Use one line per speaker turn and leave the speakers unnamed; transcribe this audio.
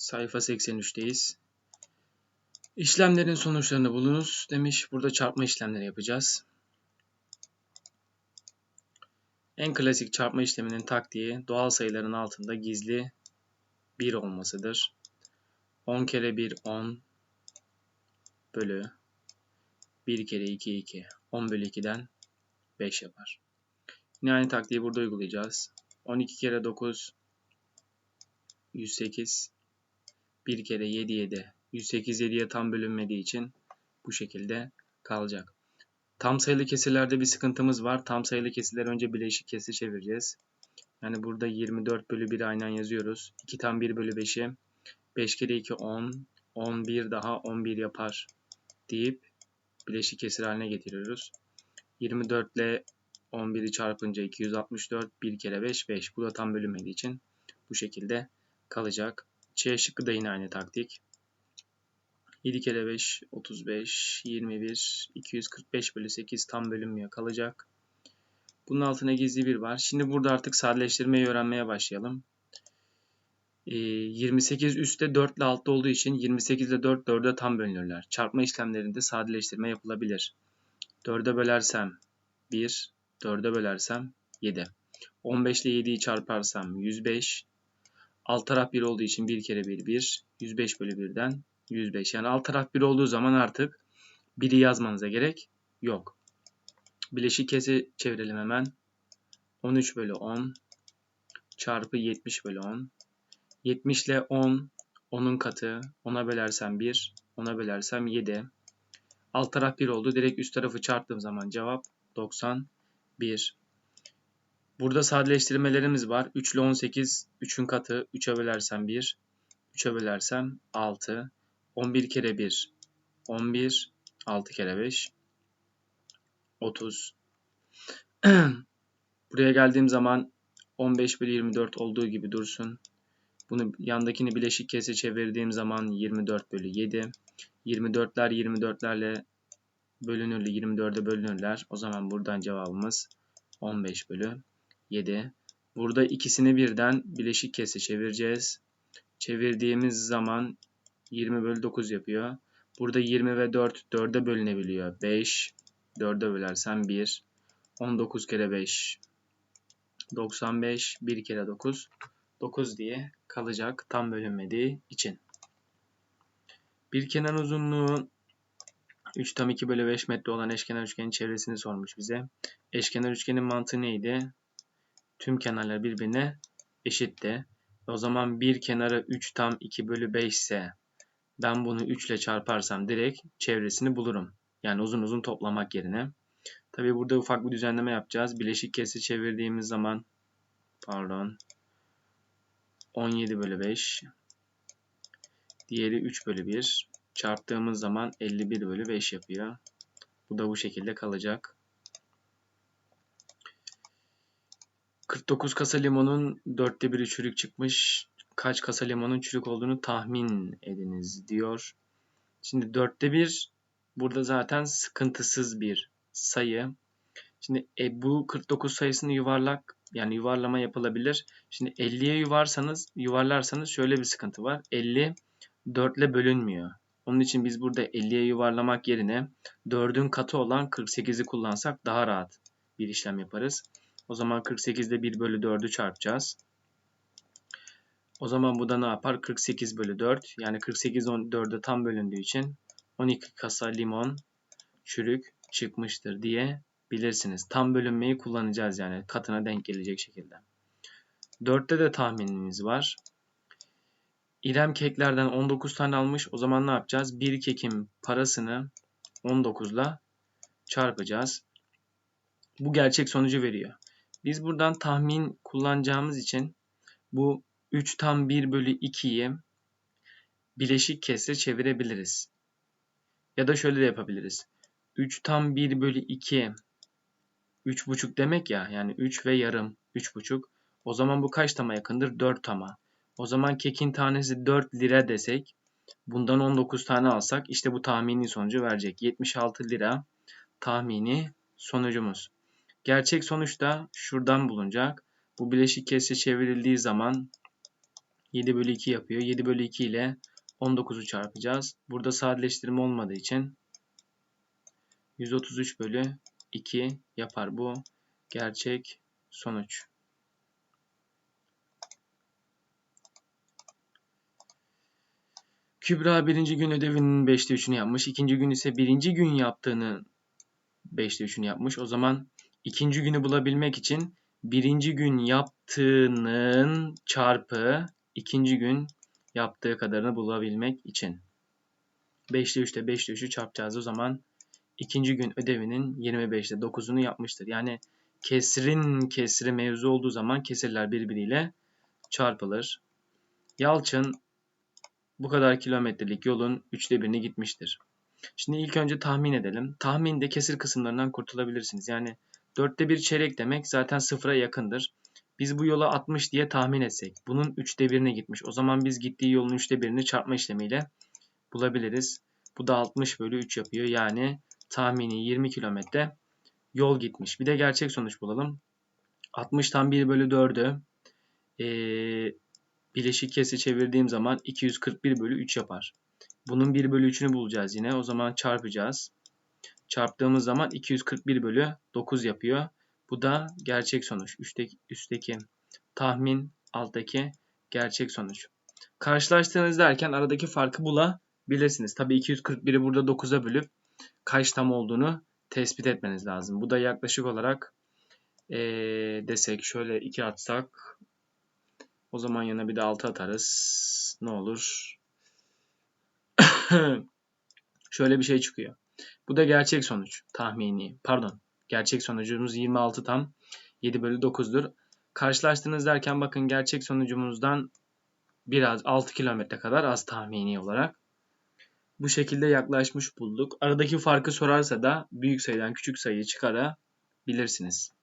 Sayfa 83'teyiz. İşlemlerin sonuçlarını bulunuz demiş. Burada çarpma işlemleri yapacağız. En klasik çarpma işleminin taktiği doğal sayıların altında gizli 1 olmasıdır. 10 kere 1 10 bölü 1 kere 2 2. 10 bölü 2'den 5 yapar. Yine aynı taktiği burada uygulayacağız. 12 kere 9 108 1 kere 7 7 108 7'ye tam bölünmediği için bu şekilde kalacak. Tam sayılı kesirlerde bir sıkıntımız var. Tam sayılı kesirleri önce bileşik kesir çevireceğiz. Yani burada 24 bölü 1 aynen yazıyoruz. 2 tam 1 bölü 5'i 5 kere 2 10 11 daha 11 yapar deyip bileşik kesir haline getiriyoruz. 24 ile 11'i çarpınca 264 1 kere 5 5. Bu da tam bölünmediği için bu şekilde kalacak. C şıkkı da yine aynı taktik. 7 kere 5 35 21 245 bölü 8 tam bölünmüyor kalacak. Bunun altına gizli bir var. Şimdi burada artık sadeleştirmeyi öğrenmeye başlayalım. 28 ee, üstte 4 ile altta olduğu için 28 ile 4 4'e tam bölünürler. Çarpma işlemlerinde sadeleştirme yapılabilir. 4'e bölersem 1, 4'e bölersem 7. 15 ile 7'yi çarparsam 105. Alt taraf 1 olduğu için 1 kere 1 1. 105 bölü 1'den 105. Yani alt taraf 1 olduğu zaman artık 1'i yazmanıza gerek yok. Bileşik kesi çevirelim hemen. 13 bölü 10 çarpı 70 bölü 10. 70 ile 10 10'un katı. 10'a bölersem 1. 10'a bölersem 7. Alt taraf 1 oldu. Direkt üst tarafı çarptığım zaman cevap 91. Burada sadeleştirmelerimiz var. 3 ile 18 3'ün katı. 3'e bölersem 1. 3'e bölersem 6. 11 kere 1 11 6 kere 5 30 Buraya geldiğim zaman 15 bölü 24 olduğu gibi dursun. Bunu yandakini bileşik kese çevirdiğim zaman 24 bölü 7. 24'ler 24'lerle bölünürler. 24'e bölünürler. O zaman buradan cevabımız 15 bölü 7. Burada ikisini birden bileşik kese çevireceğiz. Çevirdiğimiz zaman 20 bölü 9 yapıyor. Burada 20 ve 4 4'e bölünebiliyor. 5 4'e bölersem 1 19 kere 5 95 1 kere 9 9 diye kalacak tam bölünmediği için. Bir kenar uzunluğu 3 tam 2 bölü 5 metre olan eşkenar üçgenin çevresini sormuş bize. Eşkenar üçgenin mantığı neydi? Tüm kenarlar birbirine eşitti. O zaman bir kenarı 3 tam 2 bölü 5 ise ben bunu 3 ile çarparsam direkt çevresini bulurum. Yani uzun uzun toplamak yerine. Tabi burada ufak bir düzenleme yapacağız. Bileşik kesir çevirdiğimiz zaman pardon 17 bölü 5 diğeri 3 bölü 1 çarptığımız zaman 51 bölü 5 yapıyor. Bu da bu şekilde kalacak. 49 kasa limonun 4'te 1'i çürük çıkmış kaç kasa limonun çürük olduğunu tahmin ediniz diyor. Şimdi dörtte bir burada zaten sıkıntısız bir sayı. Şimdi e, bu 49 sayısını yuvarlak yani yuvarlama yapılabilir. Şimdi 50'ye yuvarsanız yuvarlarsanız şöyle bir sıkıntı var. 50 4 ile bölünmüyor. Onun için biz burada 50'ye yuvarlamak yerine 4'ün katı olan 48'i kullansak daha rahat bir işlem yaparız. O zaman 48'de 1 bölü 4'ü çarpacağız. O zaman bu da ne yapar? 48 bölü 4. Yani 48 4'e tam bölündüğü için 12 kasa limon çürük çıkmıştır diye bilirsiniz. Tam bölünmeyi kullanacağız yani katına denk gelecek şekilde. 4'te de tahminimiz var. İrem keklerden 19 tane almış. O zaman ne yapacağız? Bir kekin parasını 19 ile çarpacağız. Bu gerçek sonucu veriyor. Biz buradan tahmin kullanacağımız için bu 3 tam 1 bölü 2'yi bileşik kesre çevirebiliriz. Ya da şöyle de yapabiliriz. 3 tam 1 bölü 2 3,5 demek ya yani 3 ve yarım 3,5. O zaman bu kaç tama yakındır? 4 tama. O zaman kekin tanesi 4 lira desek bundan 19 tane alsak işte bu tahmini sonucu verecek. 76 lira tahmini sonucumuz. Gerçek sonuç da şuradan bulunacak. Bu bileşik kesre çevrildiği zaman 7 bölü 2 yapıyor. 7 bölü 2 ile 19'u çarpacağız. Burada sadeleştirme olmadığı için 133 bölü 2 yapar bu gerçek sonuç. Kübra birinci gün ödevinin 5'te 3'ünü yapmış. ikinci gün ise birinci gün yaptığını 5'te 3'ünü yapmış. O zaman ikinci günü bulabilmek için birinci gün yaptığının çarpı ikinci gün yaptığı kadarını bulabilmek için. 5'te 3'te 5'te 3'ü çarpacağız. O zaman ikinci gün ödevinin 25'te 9'unu yapmıştır. Yani kesrin kesri mevzu olduğu zaman kesirler birbiriyle çarpılır. Yalçın bu kadar kilometrelik yolun üçte birini gitmiştir. Şimdi ilk önce tahmin edelim. Tahminde kesir kısımlarından kurtulabilirsiniz. Yani dörtte bir çeyrek demek zaten sıfıra yakındır. Biz bu yola 60 diye tahmin etsek. Bunun üçte birine gitmiş. O zaman biz gittiği yolun üçte birini çarpma işlemiyle bulabiliriz. Bu da 60 bölü 3 yapıyor. Yani tahmini 20 kilometre yol gitmiş. Bir de gerçek sonuç bulalım. 60'tan 1 bölü 4'ü ee, bileşik kesi çevirdiğim zaman 241 bölü 3 yapar. Bunun 1 bölü 3'ünü bulacağız yine. O zaman çarpacağız. Çarptığımız zaman 241 bölü 9 yapıyor. Bu da gerçek sonuç. Üstteki, üstteki tahmin, alttaki gerçek sonuç. Karşılaştığınız derken aradaki farkı bulabilirsiniz. Tabii 241'i burada 9'a bölüp kaç tam olduğunu tespit etmeniz lazım. Bu da yaklaşık olarak ee, desek şöyle 2 atsak o zaman yana bir de 6 atarız. Ne olur? Şöyle bir şey çıkıyor. Bu da gerçek sonuç. Tahmini. Pardon. Gerçek sonucumuz 26 tam. 7 bölü 9'dur. Karşılaştığınız derken bakın gerçek sonucumuzdan biraz 6 kilometre kadar az tahmini olarak. Bu şekilde yaklaşmış bulduk. Aradaki farkı sorarsa da büyük sayıdan küçük sayıyı çıkarabilirsiniz.